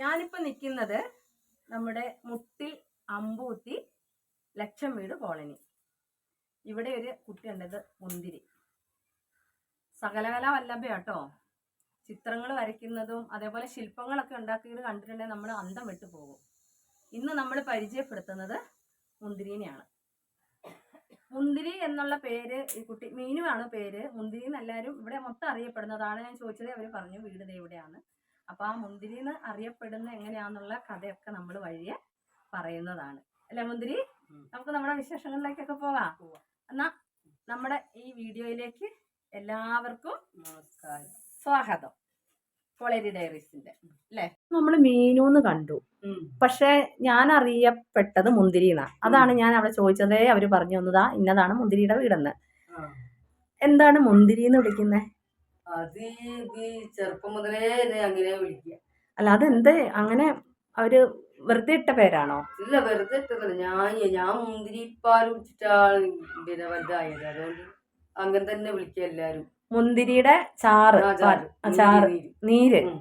ഞാനിപ്പോൾ നിൽക്കുന്നത് നമ്മുടെ മുട്ടിൽ അമ്പൂത്തി ലക്ഷം വീട് കോളനി. ഇവിടെ ഒരു കുട്ടിയുണ്ടത് മുന്തിരി. സകലകല വല്ലഭയാട്ടോ ചിത്രങ്ങൾ വരയ്ക്കുന്നതും അതേപോലെ ശില്പങ്ങളൊക്കെ ഉണ്ടാക്കിയത് കണ്ടിട്ടുണ്ടെങ്കിൽ നമ്മൾ അന്തം വിട്ടു പോകും. ഇന്ന് നമ്മൾ പരിചയപ്പെടുത്തുന്നത് മുന്തിരിനെയാണ്. മുന്തിരി എന്നുള്ള പേര് ഈ കുട്ടി മീനുമാണ് പേര്. മുന്തിരി എന്നെല്ലാവരും ഇവിടെ മൊത്തം അറിയപ്പെടുന്നതാണ്. ഞാൻ ചോദിച്ചത് അവർ പറഞ്ഞു വീട് ഇവിടെയാണ്. അപ്പൊ ആ മുന്തിരി എന്ന് അറിയപ്പെടുന്ന എങ്ങനെയാന്നുള്ള കഥയൊക്കെ നമ്മൾ വഴിയെ പറയുന്നതാണ്. അല്ലെ മുന്തിരി? നമുക്ക് നമ്മുടെ വിശേഷങ്ങളിലേക്കൊക്കെ പോകാം. പോവാം. എന്നാ നമ്മുടെ ഈ വീഡിയോയിലേക്ക് എല്ലാവർക്കും നമസ്കാരം. സ്വാഗതം. കോളേരി ഡയറീസിന്റെ അല്ലേ? നമ്മൾ മീനൂന്ന് കണ്ടു. പക്ഷെ ഞാൻ അറിയപ്പെട്ടത് മുന്തിരി എന്നാ അതാണ് ഞാൻ അവിടെ ചോദിച്ചതേ അവർ പറഞ്ഞു തന്നതാ ഇന്നതാണ് മുന്തിരിയുടെ വീടെന്ന്. എന്താണ് മുന്തിരി എന്ന് വിളിക്കുന്നത് അത് ചെറുപ്പം മുതലേ എന്നെ അങ്ങനെ വിളിക്കുക. അല്ല അതെന്ത്? അങ്ങനെ അവർ വെറുതെ ഇട്ട പേരാണോ? ഇല്ല വെറുതെ ഇട്ടതല്ല. ഞാൻ ഞാൻ മുന്തിരിപ്പാൽ കുടിച്ചിട്ടാണ് പിന്നെ വലുതായത്. അതുകൊണ്ട് അങ്ങനെ തന്നെ വിളിക്കുക എല്ലാരും മുന്തിരിയുടെ ചാറ് ആ, ചാറ്. ആ, ചാറ് മുന്തിരി നീര്. ഉം.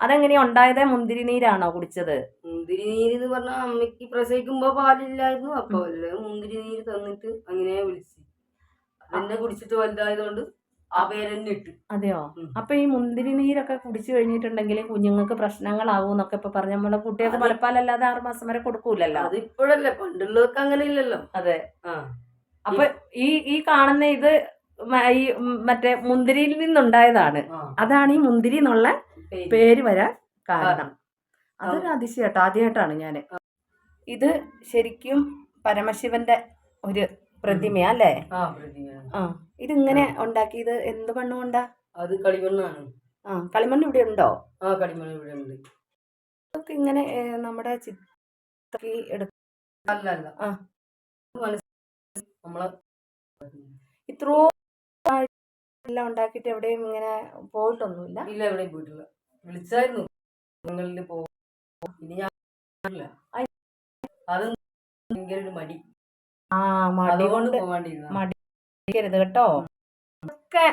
അതെങ്ങനെയാ ഉണ്ടായത്? മുന്തിരി നീരാണോ കുടിച്ചത്? മുന്തിരി നീര് എന്ന് പറഞ്ഞാൽ അമ്മയ്ക്ക് പ്രസവിക്കുമ്പോ പാലില്ലായിരുന്നു. അപ്പൊ മുന്തിരി നീര് തന്നിട്ട് അങ്ങനെ വിളിച്ചു. എന്നെ കുടിച്ചിട്ട് വലുതായതുകൊണ്ട് അതെയോ? അപ്പൊ ഈ മുന്തിരി നീരൊക്കെ കുടിച്ചു കഴിഞ്ഞിട്ടുണ്ടെങ്കിൽ കുഞ്ഞുങ്ങൾക്ക് പ്രശ്നങ്ങളാവും എന്നൊക്കെ ഇപ്പൊ പറഞ്ഞ നമ്മളെ കുട്ടികൾക്ക് മുലപ്പാലല്ലാതെ ആറ് മാസം വരെ കൊടുക്കൂലല്ലോ? അത് ഇപ്പോഴല്ലേ പണ്ടുള്ളവർക്ക് അങ്ങനെ ഇല്ലല്ലോ അതെ അപ്പൊ ഈ ഈ കാണുന്ന ഇത് ഈ മറ്റേ മുന്തിരിയിൽ നിന്നുണ്ടായതാണ്. അതാണ് ഈ മുന്തിരി എന്നുള്ള പേര്. വരാൻ കാരണം. കാരണം. അതൊരു അതിശയട്ടോ ആദ്യമായിട്ടാണ് ഞാൻ ഇത് ശരിക്കും പരമശിവന്റെ ഒരു പ്രതിമയാ അല്ലേ? ആ പ്രതിമ ആ ഇതിങ്ങനെ ഉണ്ടാക്കിയത് എന്ത് മണ്ണ് കൊണ്ടാ അത് കളിമണ്ണാണ്. ആ കളിമണ്ണ് ഇവിടെ ഉണ്ടോ? ആ കളിമണ്ണ് ഇവിടെ ഉണ്ട്. ഇതൊക്കെ ഇങ്ങനെ നമ്മുടെ ചിത്രത്തിൽ എടുക്ക അല്ല അല്ല ആ. നമ്മളെ ഇത്രോ എല്ലാം ഉണ്ടാക്കിയിട്ട് എവിടെയും ഇങ്ങനെ പോയിട്ടൊന്നുമില്ല. ഇല്ല എവിടെയും പോയിട്ടില്ല. വിളിച്ചായിരുന്നു. നിങ്ങളിൽ പോ ഇനി ഞാൻ. അത് ഭയങ്കര ഒരു മടി. ആ മടി കൊണ്ട് മടി മടിക്കരുത് കേട്ടോ. ഒക്കെ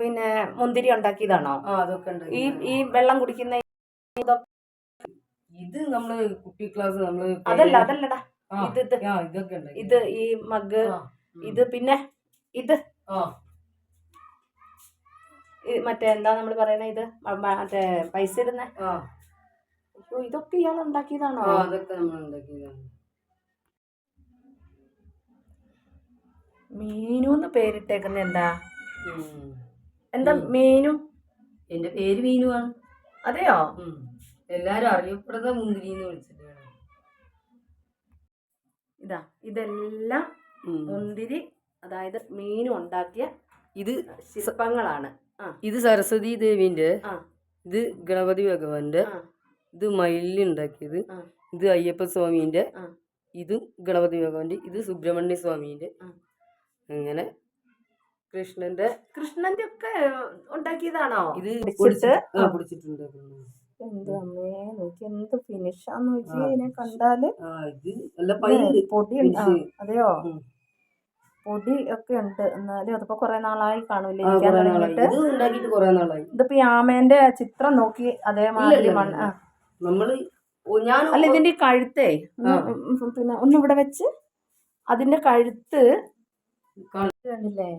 പിന്നെ മുന്തിരി ഉണ്ടാക്കിയതാണോ? ഈ ഈ വെള്ളം കുടിക്കുന്ന ഇത് നമ്മൾ കുട്ടി ക്ലാസ് നമ്മൾ അതല്ല അതല്ലടാ. ഇത് ഇതൊക്കെ ഇത് ഈ മഗ് ഇത് പിന്നെ ഇത്. മറ്റേ എന്താ നമ്മൾ പറയണ ഇത്? മറ്റേ പൈസ ഇടുന്ന? ഇതൊക്കെ ഇയാൾ ഉണ്ടാക്കിയതാണോ? അതൊക്കെ നമ്മൾ ഉണ്ടാക്കിയതാണ്. മീനു എന്ന് പേരിട്ടേക്കുന്ന എന്താ എന്താ മീനു? എന്റെ പേര് മീനുവാണ് അതെയോ? എല്ലാരും അറിയപ്പെടുന്ന മുന്തിരി എന്ന് ഇതാ ഇതെല്ലാം. മുന്തിരി അതായത് മീനു ഉണ്ടാക്കിയ ഇത് ശില്പങ്ങളാണ്. ഇത് സരസ്വതി ദേവിന്റെ ആ. ഇത് ഗണപതി ഭഗവാന്റെ ഇത് മയിലുണ്ടാക്കിയത്. ഇത് അയ്യപ്പ സ്വാമിന്റെ ഇതും ഇത് ഗണപതി ഭഗവാന്റെ ഇത് സുബ്രഹ്മണ്യ സ്വാമീന്റെ ആ. അങ്ങനെ കൃഷ്ണന്റെ കൃഷ്ണന്റെ ഒക്കെ ഉണ്ടാക്കിയതാണോ ഇത് പിടിച്ചിട്ടുണ്ട് അമ്മേ നോക്കി എന്ത് ഫിനിഷാന്ന് നോക്കി. ഇതിനെ കണ്ടാൽ പൊടി അതെയോ പൊടി ഒക്കെ ഉണ്ട് എന്നാലും അതിപ്പോ കുറെ നാളായി കാണൂലേ ഇതിപ്പോ ആമേന്റെ ചിത്രം നോക്കി അതേമാതിരി മണ്ണ് നമ്മൾ ഞാൻ അല്ല ഇതിന്റെ കഴുത്തേ പിന്നെ ഒന്ന് ഇവിടെ വെച്ച് അതിന്റെ കഴുത്ത് കണ്ടില്ലേ?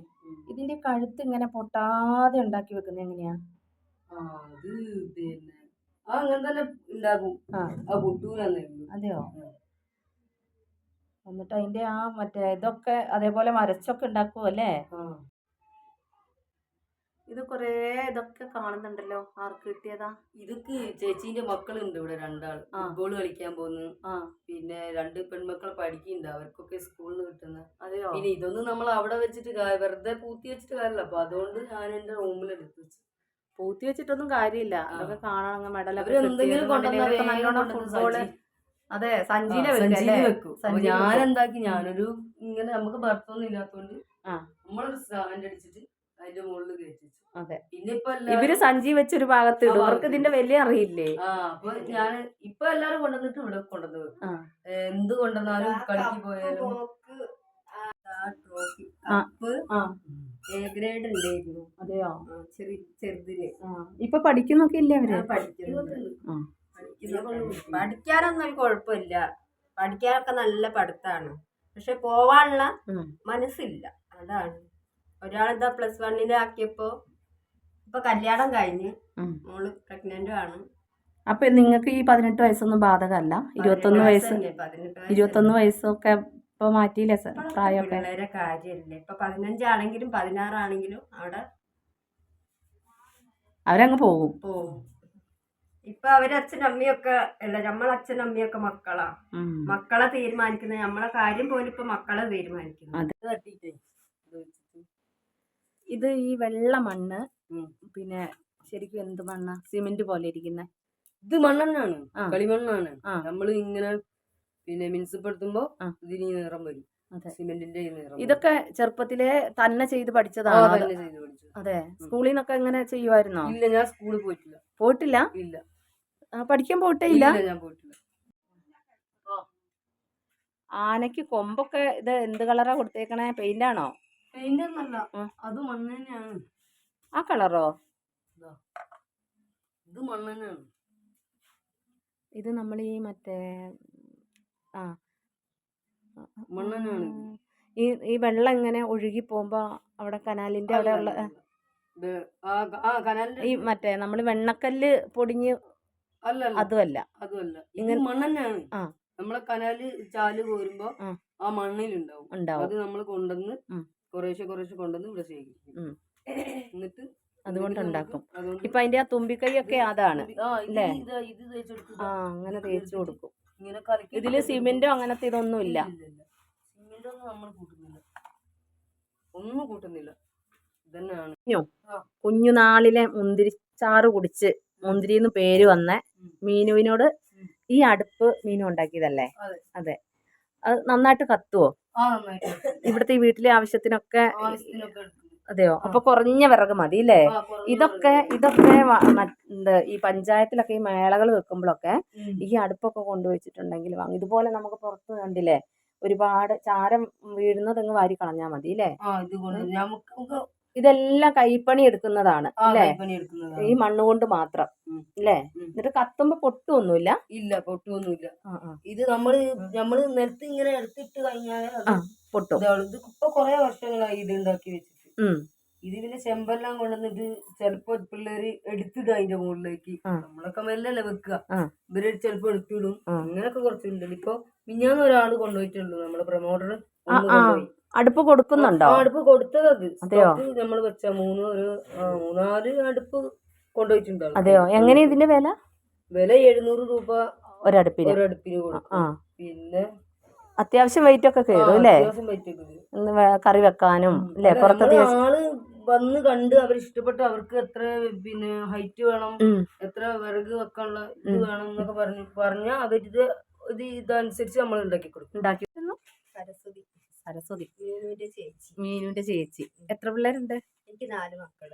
ഇതിന്റെ കഴുത്ത് ഇങ്ങനെ പൊട്ടാതെ ഉണ്ടാക്കി വെക്കുന്നത് എങ്ങനെയാ? അത് പിന്നെ അങ്ങനെ തന്നെ അതെയോ. എന്നിട്ട് അതിന്റെ ആ മറ്റേ ഇതൊക്കെ അതേപോലെ വരച്ചൊക്കെ ഉണ്ടാക്കുമല്ലേ. ഇത് കൊറേ ഇതൊക്കെ കാണുന്നുണ്ടല്ലോ. ആർക്ക് കിട്ടിയതാ? ഇതൊക്കെ ചേച്ചീന്റെ മക്കളുണ്ട് ഇവിടെ രണ്ടാൾ. ഫുട്ബോൾ കളിക്കാൻ പോകുന്നു ആ. പിന്നെ രണ്ട് പെൺമക്കൾ പഠിക്കുന്നുണ്ട് അവർക്കൊക്കെ സ്കൂളിൽ നിന്ന് കിട്ടുന്ന. അതെയോ? പിന്നെ ഇതൊന്നും നമ്മൾ അവിടെ വെച്ചിട്ട് വെറുതെ പൂത്തി വെച്ചിട്ട് കാര്യമില്ല അപ്പൊ അതുകൊണ്ട് ഞാൻ എന്റെ റൂമിൽ എടുത്തു വെച്ചു. പൂത്തി വെച്ചിട്ടൊന്നും കാര്യമില്ല. അതൊക്കെ കാണാൻ മെഡല അവർ എന്തെങ്കിലും നല്ലോണം ഫുട്ബോൾ അതെ സഞ്ചിയിലെ വെക്കും ഞാൻ. എന്താക്കി? ഞാനൊരു ഇങ്ങനെ നമുക്ക് ഭർത്തൊന്നും ഇല്ലാത്തോണ്ട്. നമ്മളൊരു സ്റ്റാൻഡ് അടിച്ചിട്ട് അതിന്റെ മുകളിൽ കയറ്റി അതെ. ഇവർ സഞ്ചി വെച്ചൊരു ഭാഗത്ത് ഇടും. അവർക്ക് ഇതിന്റെ വലിയ അറിയില്ലേ? ആ അപ്പൊ ഞാൻ ഇപ്പൊ എല്ലാരും കൊണ്ടുവന്നിട്ട് ഇവിടെ കൊണ്ടുവന്ന് വെക്കും ആ. എന്ത് കൊണ്ടുവന്നാലും കളിക്ക് പോയാലും. ആ. കപ്പ് ആ. എ ഗ്രേഡ് ഉണ്ടായിരുന്നു അതെയോ? ചെറിയ ചെറുതിൽ ആ. ഇപ്പൊ പഠിക്കുന്നൊക്കെ ഇല്ലേ അവർ? പഠിക്കുന്നുണ്ട്. ആ. പഠിക്കുന്നുണ്ട്. പഠിക്കാനൊന്നും ഒരു കുഴപ്പമില്ല. പഠിക്കാനൊക്കെ നല്ല പഠിത്താണ്. പക്ഷെ പോവാനുള്ള ഉം. മനസ്സില്ല. അതാണ്. ഒരാളെന്താ പ്ലസ് വണ്ണിന് ആക്കിയപ്പോ ഇപ്പൊ കല്യാണം കഴിഞ്ഞ് മോൾ പ്രഗ്നന്റ് ആണ്. അപ്പൊ നിങ്ങൾക്ക് ഈ പതിനെട്ട് വയസ്സൊന്നും ബാധകമല്ല? ഇരുപത്തൊന്ന് വയസ്സ് ഇരുപത്തൊന്ന് വയസ്സൊക്കെ ഇപ്പൊ മാറ്റിയില്ലേ സർ പ്രായമൊക്കെ? പിള്ളേരെ കാര്യമില്ല. ഇപ്പൊ പതിനഞ്ചാണെങ്കിലും പതിനാറാണെങ്കിലും അവിടെ അവരങ്ങ് പോകും. ഇപ്പൊ അവരെ അച്ഛനും അമ്മയൊക്കെ അല്ല നമ്മളെ അച്ഛനും അമ്മയൊക്കെ മക്കളാ. മക്കളെ തീരുമാനിക്കുന്നത് നമ്മളെ കാര്യം പോലും ഇപ്പൊ മക്കളെ തീരുമാനിക്കുന്നു. അതെ. ഇത് ഈ വെള്ള മണ്ണ് പിന്നെ ശരിക്കും എന്ത് മണ്ണാ? സിമെന്റ് പോലെ ഇരിക്കുന്ന. ഇത് മണ്ണെണ്ണാണ് കളിമണ്ണാണ്. നമ്മൾ ഇങ്ങനെ പിന്നെ മിനുസപ്പെടുത്തുമ്പോ. ഇതിന് നിറം വരും. സിമെന്റിന്റെ നിറം ഇതൊക്കെ ചെറുപ്പത്തിലെ തന്നെ ചെയ്ത് പഠിച്ചതാണ്? തന്നെ ചെയ്ത് പഠിച്ചു. അതെ. സ്കൂളിൽ നിന്നൊക്കെ എങ്ങനെ ചെയ്യുമായിരുന്നോ ഇല്ല ഞാൻ സ്കൂളിൽ പോയിട്ടില്ല. പോയിട്ടില്ല? ഇല്ല. പഠിക്കാൻ പോയിട്ടേ ഇല്ല ഇല്ല ഞാൻ പോയിട്ടില്ല. ആനയ്ക്ക് കൊമ്പൊക്കെ ഇത് എന്ത് കളറാ കൊടുത്തേക്കണേ? പെയിന്റ് ആണോ പെയിന്റ് ഒന്നല്ല അത് മണ്ണ് തന്നെയാണ് ആ കളറോ? ഇതാ. മണ്ണ് തന്നെയാണ് ഇത് നമ്മൾ ഈ മറ്റേ ആ. മണ്ണ് തന്നെയാണ് ഈ ഈ വെള്ളം ഇങ്ങനെ ഒഴുകി പോകുമ്പോ അവിടെ കനാലിന്റെ അവിടെ ഉള്ള ഈ മറ്റേ നമ്മൾ വെണ്ണക്കല്ല് പൊടിഞ്ഞ് അതുമല്ല. അതുമല്ല. ഇങ്ങനെ- മണ്ണ് തന്നെയാണ് ആ. നമ്മളെ കനാല് ചാൽ കോരുമ്പോ ആ. മണ്ണിൽ മണ്ണിലുണ്ടാവും. ഉണ്ടാവും. അത് നമ്മൾ കൊണ്ടുവന്ന്. കുറേശ്ശെ കുറേശ്ശെ കൊണ്ടുവന്ന് ഇവിടെ ശേഖരിക്കും. എന്നിട്ട് അതുകൊണ്ട് നമുക്ക് ഉണ്ടാക്കും. അതുകൊണ്ട് ഇപ്പൊ അതിന്റെ ആ തുമ്പിക്കൈയൊക്കെ അതാണ് അല്ലേ? ആ അങ്ങനെ തേച്ചു കൊടുക്കും. ഇതിൽ സിമെന്റോ അങ്ങനത്തെ ഇതൊന്നും ഇല്ല ഒന്നും കൂട്ടുന്നില്ല. കുഞ്ഞുനാളിലെ മുന്തിരിച്ചാറ് കുടിച്ച് മുന്തിരി എന്ന് പേര് വന്ന മീനുവിനോട് ഈ അടുപ്പ് മീനു ഉണ്ടാക്കിയതല്ലേ? അതെ. അതെ നന്നായിട്ട് കത്തുവോ? ഇവിടുത്തെ ഈ വീട്ടിലെ ആവശ്യത്തിനൊക്കെ. അതെയോ? അപ്പൊ കുറഞ്ഞ വിറക് മതി അല്ലേ ഇതൊക്കെ ഇതൊക്കെ ഈ പഞ്ചായത്തിലൊക്കെ ഈ മേളകൾ വെക്കുമ്പോഴൊക്കെ. ഈ അടുപ്പൊക്കെ കൊണ്ടുവച്ചിട്ടുണ്ടെങ്കിൽ വാങ്ങും ഇതുപോലെ നമുക്ക് പുറത്ത് കണ്ടില്ലേ ഒരുപാട് ചാരം വീഴുന്നത് അങ്ങ് വാരി കളഞ്ഞാ മതി അല്ലേ നമുക്ക് ഇതെല്ലാം കൈപ്പണി എടുക്കുന്നതാണ് അല്ലേ ഈ മണ്ണ് കൊണ്ട് മാത്രം. അല്ലേ. എന്നിട്ട് കത്തുമ്പോ പൊട്ടുമൊന്നുമില്ല ഇല്ല ആ, ഇത് നമ്മൾ നമ്മൾ നിലത്ത് ഇങ്ങനെ എടുത്തിട്ട് കഴിഞ്ഞാൽ പൊട്ടും. ഇത് ഇപ്പൊ കൊറേ വർഷങ്ങളായി ഇത് ഉണ്ടാക്കി വെച്ചിട്ട്. ഇത് പിന്നെ ചെമ്പെല്ലാം കൊണ്ടുവന്നിട്ട് ചെലപ്പോ പിള്ളേര് എടുത്തിടും അതിന്റെ മുകളിലേക്ക്. നമ്മളൊക്കെ മെല്ലല്ലേ വെക്കുക. ഇവർ ചെലപ്പോ എടുത്തിടും. അങ്ങനെയൊക്കെ കുറച്ചുണ്ട് ഇപ്പൊ മിഞ്ഞാന്ന് ഒരാൾ കൊണ്ടുപോയിട്ടുള്ളൂ നമ്മളെ പ്രൊമോട്ടർ. അടുപ്പ് കൊടുക്കുന്നുണ്ടോ? അടുപ്പ് കൊടുത്തത്? നമ്മൾ വെച്ച മൂന്ന് ഒരു മൂന്നാൽ അടുപ്പ് കൊണ്ടുപോയിട്ടുണ്ടോ. അതെയോ? എങ്ങനെ ഇതിന്റെ വില? വില എഴുന്നൂറ് രൂപ ഒരടുപ്പിന്. ഒരടുപ്പിന് കൊടുക്കും. പിന്നെ അത്യാവശ്യം വെയിറ്റ് ഒക്കെ കയറും അല്ലേ? കറി. വെക്കാനും അല്ലേ? അല്ല, പുറത്ത് ദിവസം ആൾ വന്ന് കണ്ട് അവർ ഇഷ്ടപ്പെട്ട്. അവർക്ക് എത്ര പിന്നെ ഹൈറ്റ് വേണം എത്ര വിറക് വെക്കാനുള്ള ഇത് വേണം എന്നൊക്കെ പറഞ്ഞു പറഞ്ഞാൽ അവരിത് ഇത് ഇതനുസരിച്ച് നമ്മൾ ഉണ്ടാക്കി കൊടുക്കും. ഉണ്ടാക്കി സരസ്വതി. സരസ്വതി. മീനുവിന്റെ ചേച്ചി. മീനുവിന്റെ ചേച്ചി. എത്ര പിള്ളേരുണ്ട്? എനിക്ക് നാല് മക്കൾ.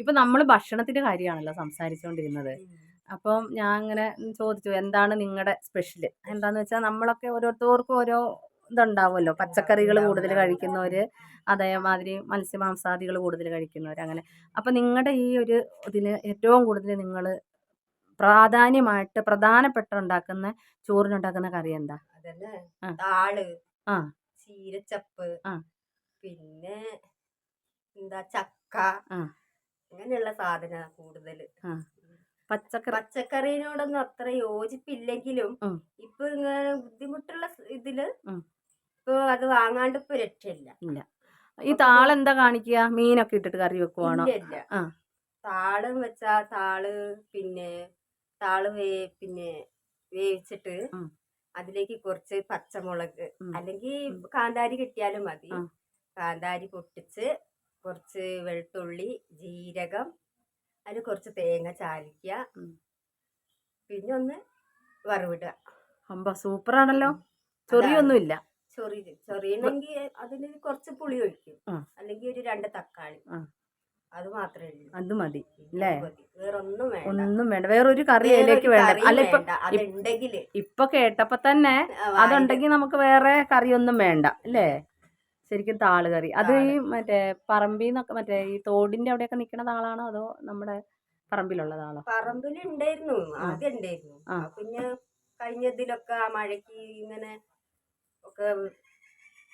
ഇപ്പൊ നമ്മൾ ഭക്ഷണത്തിന്റെ കാര്യമാണല്ലോ സംസാരിച്ചുകൊണ്ടിരുന്നത് അപ്പം ഞാൻ അങ്ങനെ ചോദിച്ചു എന്താണ് നിങ്ങളുടെ സ്പെഷ്യൽ എന്താന്ന് വെച്ചാൽ നമ്മളൊക്കെ ഓരോരുത്തർക്കും ഓരോ ഇതുണ്ടാവുമല്ലോ പച്ചക്കറികൾ കൂടുതൽ കഴിക്കുന്നവർ അതേമാതിരി മത്സ്യമാംസാദികൾ കൂടുതൽ കഴിക്കുന്നവർ അങ്ങനെ അപ്പം നിങ്ങളുടെ ഈ ഒരു ഇതിന് ഏറ്റവും കൂടുതൽ നിങ്ങൾ പ്രാധാന്യമായിട്ട് പ്രധാനപ്പെട്ട ഉണ്ടാക്കുന്ന ചോറിനുണ്ടാക്കുന്ന കറി എന്താ ആൾ ആ. താൾ ആ. ചീരച്ചപ്പ് ആ. പിന്നെ എന്താ ചക്ക ആ. അങ്ങനെയുള്ള സാധന കൂടുതൽ പച്ചക്കറി പച്ചക്കറിനോടൊന്നും അത്ര യോജിപ്പില്ലെങ്കിലും. ഇപ്പൊ ഇങ്ങനെ ബുദ്ധിമുട്ടുള്ള ഇതിൽ. ഇപ്പൊ അത് വാങ്ങാണ്ട് ഇപ്പൊ രക്ഷയില്ല ഈ താളെന്താ കാണിക്കുക മീനൊക്കെ ഇട്ടിട്ട് കറി വെക്കുവാണോ ഇല്ല ഇല്ല ആ. താളും വെച്ചാ താൾ പിന്നെ താൾ വേ പിന്നെ വേവിച്ചിട്ട് ഉം. അതിലേക്ക് കുറച്ച് പച്ചമുളക് ഉം. അല്ലെങ്കിൽ. കാന്താരി കിട്ടിയാലും മതി ആ. കാന്താരി പൊട്ടിച്ച് കുറച്ച് വെളുത്തുള്ളി ജീരകം അതിൽ കുറച്ച് തേങ്ങ ചാലിക്കുക ഉം. പിന്നെ ഒന്ന് വറവിടുക അമ്പ സൂപ്പറാണല്ലോ ചൊറിയൊന്നുമില്ല ചൊറി ചൊറിയണമെങ്കിൽ അതിന് കുറച്ച് പുളി ഒഴിക്കും. അല്ലെങ്കിൽ ഒരു രണ്ട് തക്കാളി. അത് മാത്രമേ ഉള്ളൂ. അത് മതി. അല്ലേ? വേറൊന്നും വേണ്ട. ഒന്നും വേണ്ട. വേറൊരു കറി അതിലേക്ക് വേണ്ട. അല്ല ഇപ്പൊ വേണ്ട. അതുണ്ടെങ്കിൽ. ഇപ്പൊ കേട്ടപ്പോ തന്നെ അതുണ്ടെങ്കിൽ നമുക്ക് വേറെ കറിയൊന്നും വേണ്ട. അല്ലേ ശരിക്കും താൾ കറി. അത് ഈ മറ്റേ പറമ്പിന്നൊക്കെ മറ്റേ ഈ തോടിന്റെ അവിടെയൊക്കെ നിൽക്കുന്ന താളാണോ അതോ നമ്മുടെ പറമ്പിലുള്ള താളോ? പറമ്പിലുണ്ടായിരുന്നു. ആദ്യം ഉണ്ടായിരുന്നു പിന്നെ കഴിഞ്ഞതിലൊക്കെ ആ മഴയ്ക്ക് ഇങ്ങനെ ഒക്കെ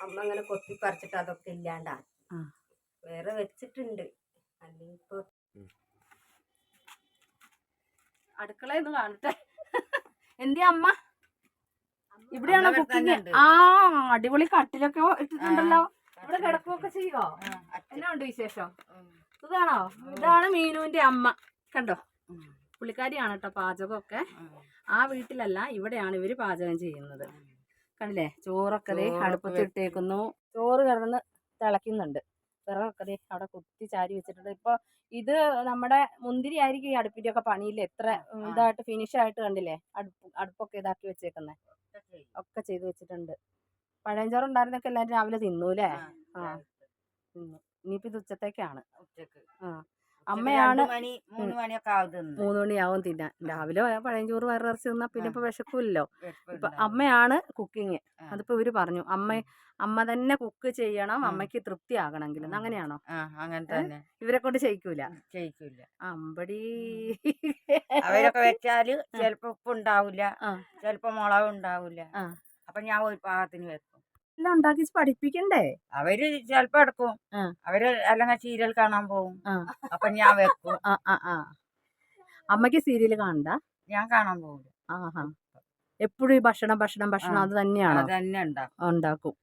അമ്മ ഇങ്ങനെ കൊത്തി പറിച്ചിട്ട് അതൊക്കെ ഇല്ലാണ്ടാ. ആ. വേറെ വെച്ചിട്ടുണ്ട്. അല്ലെങ്കിൽ ഇപ്പൊ അടുക്കളയൊന്ന് കാണട്ടെ. എന്തിയാ അമ്മ? ഇവിടെയാണോ കുക്കിങ്? കുക്കിംഗ് ആ അടിപൊളി കട്ടിലൊക്കെ ഇട്ടിട്ടുണ്ടല്ലോ. ഇവിടെ കിടക്കുകയൊക്കെ ചെയ്യോ? എന്നാ ഉണ്ട് വിശേഷം? ഇതാണോ ഇതാണ് മീനുവിന്റെ അമ്മ. കണ്ടോ? പുള്ളിക്കാരിയാണ് കേട്ടോ പാചകമൊക്കെ. ആ വീട്ടിലല്ല ഇവിടെയാണ് ഇവർ പാചകം ചെയ്യുന്നത്. കണ്ടില്ലേ? ചോറൊക്കെ ദേ അടുപ്പത്ത് ഇട്ടേക്കുന്നു. ചോറ് കിടന്ന് തിളയ്ക്കുന്നുണ്ട്. വിറകൊക്കെ ദേ അവിടെ കുത്തി ചാരി വെച്ചിട്ടുണ്ട്. ഇപ്പൊ ഇത് നമ്മുടെ മുന്തിരി ആയിരിക്കും ഈ അടുപ്പിന്റെ ഒക്കെ പണിയില്ല എത്ര ഇതായിട്ട് ഫിനിഷ് ആയിട്ട് കണ്ടില്ലേ? അടുപ്പ് അടുപ്പൊക്കെ ഇതാക്കി വെച്ചേക്കുന്നെ. ഒക്കെ ചെയ്ത് വെച്ചിട്ടുണ്ട്. പഴയഞ്ചോറ് ഉണ്ടായിരുന്നൊക്കെ എല്ലാവരും രാവിലെ തിന്നൂലേ ആ. തിന്നു ഇനിയിപ്പോ ഇത് ഉച്ചത്തേക്കാണ്. ഉച്ചയ്ക്ക്. ആ. അമ്മയാണ് മണി മൂന്ന് മണിയൊക്കെ മൂന്ന് മണിയാവും തിന്നാൻ. രാവിലെ പഴയഞ്ചോറ് വയറിറച്ചി തിന്നാ പിന്നെ ഇപ്പൊ വിശക്കൂല്ലോ ഇപ്പൊ അമ്മയാണ് കുക്കിങ്. അതിപ്പോ ഇവർ പറഞ്ഞു അമ്മ അമ്മ തന്നെ കുക്ക് ചെയ്യണം. അമ്മയ്ക്ക് തൃപ്തി ആകണമെങ്കിൽ അങ്ങനെയാണോ? അങ്ങനത്തെ അങ്ങനെ തന്നെ. ഇവരെ കൊണ്ട് ചെയ്യിക്കൂല. ചെയ്യിക്കൂല അമ്പടി അവരൊക്കെ വെച്ചാൽ ചെലപ്പോ ഉപ്പ് ഉണ്ടാവില്ല. ചെലപ്പോ മുളക് ഉണ്ടാവില്ല. അപ്പൊ ഞാൻ ഒരു പാകത്തിന് വെക്കും. എല്ലാം ഉണ്ടാക്കി പഠിപ്പിക്കണ്ടേ? അവർ ചെലപ്പോ എടുക്കും. അവർ അല്ലെങ്കിൽ സീരിയൽ കാണാൻ പോകും. അപ്പൊ ഞാൻ വെക്കും. അമ്മയ്ക്ക് സീരിയൽ കാണണ്ട? ഞാൻ കാണാൻ പോകില്ല ആഹാ. എപ്പോഴും ഈ ഭക്ഷണം ഭക്ഷണം ഭക്ഷണം. അത് തന്നെയാണ്? തന്നെ ഉണ്ടാക്കും.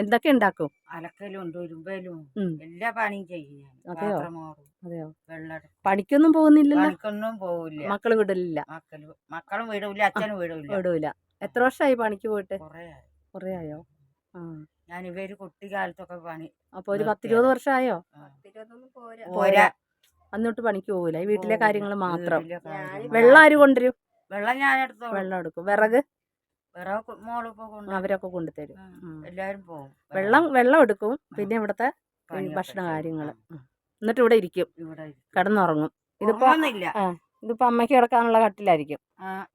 എന്തൊക്കെ ഉണ്ടാക്കും? അലക്കലും തുരുമ്പലും. എല്ലാ പണിയും ചെയ്യും അതെയോ? അതെയോ? പണിക്കൊന്നും പോകുന്നില്ലല്ലോ? പണിക്കൊന്നും പോവില്ല. മക്കൾ വിടലില്ല. മക്കൾ വിടൂല അച്ഛനും വിടൂല. വിടൂല. എത്ര വർഷമായി പണിക്ക് പോയിട്ട്? കൊറേ ആയോ? ഞാൻ ഇവർ കുട്ടിക്കാലത്തൊക്കെ പണി അപ്പൊ ഒരു പത്തിരുപത് വർഷമായോ പോരാ. അന്നോട്ട് അന്നിട്ട് പണിക്ക് പോകൂല. ഈ വീട്ടിലെ കാര്യങ്ങൾ മാത്രം. വെള്ളം ആര് കൊണ്ടുവരും? വെള്ളം ഞാൻ എടുത്തു വെള്ളം എടുക്കും. വിറക്? അവരൊക്കെ കൊണ്ടുതരും. എല്ലാരും പോകും വെള്ളം വെള്ളം എടുക്കും. പിന്നെ ഇവിടത്തെ ഭക്ഷണ കാര്യങ്ങൾ. കാര്യങ്ങൾ എന്നിട്ട് ഇവിടെ ഇരിക്കും. കിടന്നുറങ്ങും. ഇതിപ്പോ ഇതിപ്പോ അമ്മയ്ക്ക് കിടക്കാനുള്ള കട്ടിലായിരിക്കും.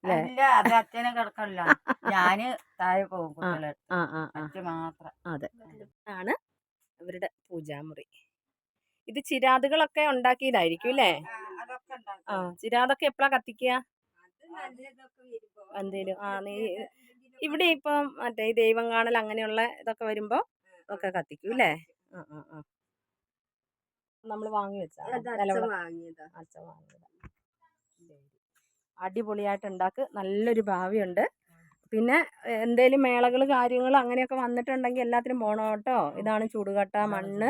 അല്ലേ? അത് അച്ഛനെ ഞാൻ താഴെ പോകും മാത്രം. അതെ. ആണ് അവരുടെ പൂജാമുറി. ഇത് ചിരാതുകളൊക്കെ ഉണ്ടാക്കിയതായിരിക്കും അല്ലേ. ആ ചിരാതൊക്കെ എപ്പോഴാ കത്തിക്കുക എന്തേലും ആ നീ ഇവിടെ ഇപ്പം മറ്റേ ഈ ദൈവം കാണൽ അങ്ങനെയുള്ള ഇതൊക്കെ വരുമ്പോ ഒക്കെ കത്തിക്കും അല്ലേ? ആ ആ ആ. നമ്മൾ വാങ്ങി വെച്ചാ അച്ഛൻ വാങ്ങിയതാ. അടിപൊളിയായിട്ട് ഉണ്ടാക്ക് നല്ലൊരു ഭാവിയുണ്ട്. പിന്നെ എന്തേലും മേളകൾ കാര്യങ്ങൾ അങ്ങനെയൊക്കെ വന്നിട്ടുണ്ടെങ്കിൽ എല്ലാത്തിനും പോണം കേട്ടോ ഇതാണ് ചൂടുകട്ട മണ്ണ്.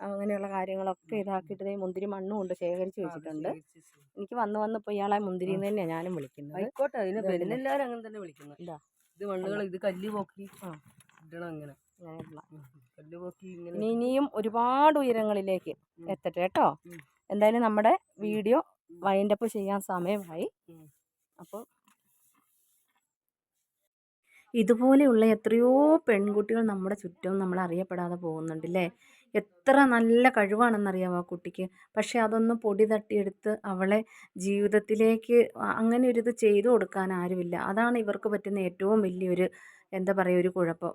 അങ്ങനെയുള്ള കാര്യങ്ങളൊക്കെ ഇതാക്കിയിട്ട് മുന്തിരി മണ്ണും കൊണ്ട് ശേഖരിച്ച് വെച്ചിട്ടുണ്ട്. എനിക്ക് വന്ന് വന്ന് ഇപ്പോൾ ഇയാളെ മുന്തിരി തന്നെയാണ് ഞാനും വിളിക്കുന്നത്. ആയിക്കോട്ടെ അതിനെ പെരുന്നെല്ലാവരും അങ്ങനെ തന്നെ വിളിക്കുന്നത്. ഇതാ. ഇത് മണ്ണുകൾ ഇത് കല്ല് പോക്കി ആ. ഇടണം അങ്ങനെ. കല്ല് പോക്കി ഇങ്ങനെ ഇനി ഇനിയും ഒരുപാട് ഉയരങ്ങളിലേക്ക്. എത്തട്ടെ കേട്ടോ. എന്തായാലും നമ്മുടെ വീഡിയോ വൈൻഡപ്പ് ചെയ്യാൻ സമയമായി. അപ്പോൾ ഇതുപോലെയുള്ള എത്രയോ പെൺകുട്ടികൾ നമ്മുടെ ചുറ്റും നമ്മൾ അറിയപ്പെടാതെ പോകുന്നുണ്ട് അല്ലേ എത്ര നല്ല കഴിവാണെന്നറിയാമോ ആ കുട്ടിക്ക്? പക്ഷേ അതൊന്ന് പൊടി തട്ടിയെടുത്ത് അവളെ ജീവിതത്തിലേക്ക് അങ്ങനെ ഒരു ഇത് ചെയ്തു കൊടുക്കാൻ ആരുമില്ല. അതാണ് ഇവർക്ക് പറ്റുന്ന ഏറ്റവും വലിയൊരു എന്താ പറയുക ഒരു കുഴപ്പം.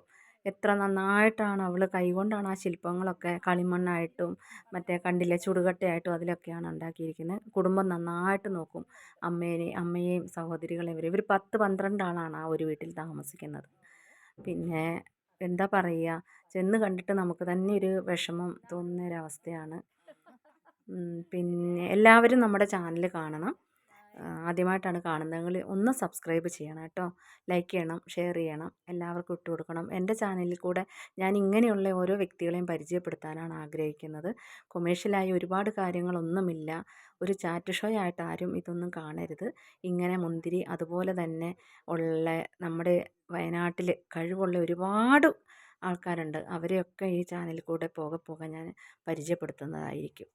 എത്ര നന്നായിട്ടാണ് അവൾ കൈകൊണ്ടാണ് ആ ശില്പങ്ങളൊക്കെ കളിമണ്ണായിട്ടും മറ്റേ കണ്ടില്ലേ ചുടുകട്ടയായിട്ടും അതിലൊക്കെയാണ് ഉണ്ടാക്കിയിരിക്കുന്നത്. കുടുംബം നന്നായിട്ട് നോക്കും അമ്മേനെ അമ്മയെയും സഹോദരികളെയും ഇവർ ഇവർ പത്ത് പന്ത്രണ്ട് ആളാണ് ആ ഒരു വീട്ടിൽ താമസിക്കുന്നത്. പിന്നെ എന്താ പറയുക ചെന്ന് കണ്ടിട്ട് നമുക്ക് തന്നെ ഒരു വിഷമം തോന്നുന്ന ഒരവസ്ഥയാണ്. പിന്നെ എല്ലാവരും നമ്മുടെ ചാനൽ കാണണം. ആദ്യമായിട്ടാണ് കാണുന്നതെങ്കിൽ ഒന്ന് സബ്സ്ക്രൈബ് ചെയ്യണം കേട്ടോ. ലൈക്ക് ചെയ്യണം ഷെയർ ചെയ്യണം എല്ലാവർക്കും ഇട്ട് കൊടുക്കണം. എന്റെ ചാനലിൽ കൂടെ ഞാൻ ഇങ്ങനെയുള്ള ഓരോ വ്യക്തികളെയും പരിചയപ്പെടുത്താനാണ് ആഗ്രഹിക്കുന്നത്. കൊമേഴ്ഷ്യലായി ഒരുപാട് കാര്യങ്ങളൊന്നുമില്ല. ഒരു ചാറ്റ് ഷോ ആയിട്ട് ആരും ഇതൊന്നും കാണരുത്. ഇങ്ങനെ മുന്തിരി അതുപോലെ തന്നെ ഉള്ള നമ്മുടെ വയനാട്ടിൽ കഴിവുള്ള ഒരുപാട് ആൾക്കാരുണ്ട്. അവരെയൊക്കെ ഈ ചാനലിൽ കൂടെ പോകെ പോകെ ഞാൻ പരിചയപ്പെടുത്തുന്നതായിരിക്കും.